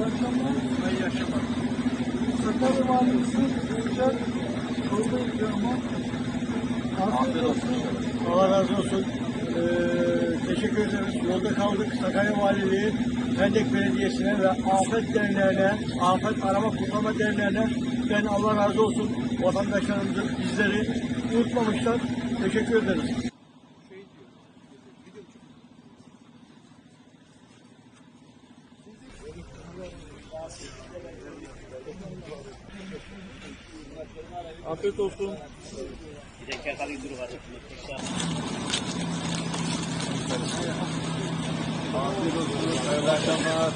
İyi akşamlar. İyi akşamlar. Sakarya Valisi Yücel Çorba. Afiyet olsun. Allah razı olsun. Ee, teşekkür ederiz. Yolda kaldık. Sakarya Valiliği, Pendek Belediyesi'ne ve Afet Derneği'ne, Afet Arama Kurtarma Derneği'ne ben Allah razı olsun. Vatandaşlarımızı, bizleri unutmamışlar. Teşekkür ederiz. Afiyet olsun. Afiyet olsun. Hayırlı akşamlar.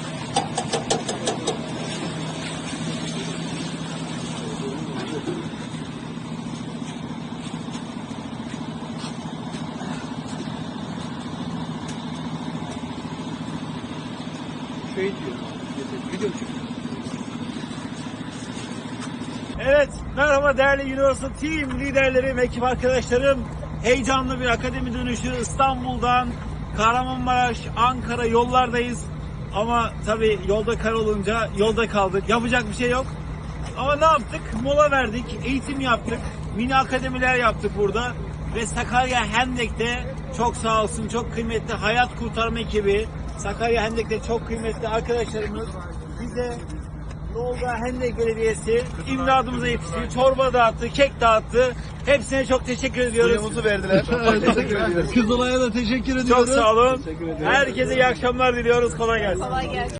Şey diyor. Evet, merhaba değerli Universal Team liderlerim, ekip arkadaşlarım. Heyecanlı bir akademi dönüşü İstanbul'dan Kahramanmaraş, Ankara yollardayız. Ama tabii yolda kar olunca yolda kaldık. Yapacak bir şey yok. Ama ne yaptık? Mola verdik, eğitim yaptık, mini akademiler yaptık burada. Ve Sakarya Hendek'te çok sağ olsun, çok kıymetli hayat kurtarma ekibi, Sakarya Hendek'te çok kıymetli arkadaşlarımız bize Yolda Hendek Belediyesi imdadımıza yetişti. Çorba dağıttı, kek dağıttı. Hepsine çok teşekkür ediyoruz. Suyumuzu verdiler. teşekkür ediyoruz. Kızılay'a da teşekkür ediyoruz. Çok sağ olun. Herkese iyi akşamlar diliyoruz. Kolay gelsin. Kolay gelsin.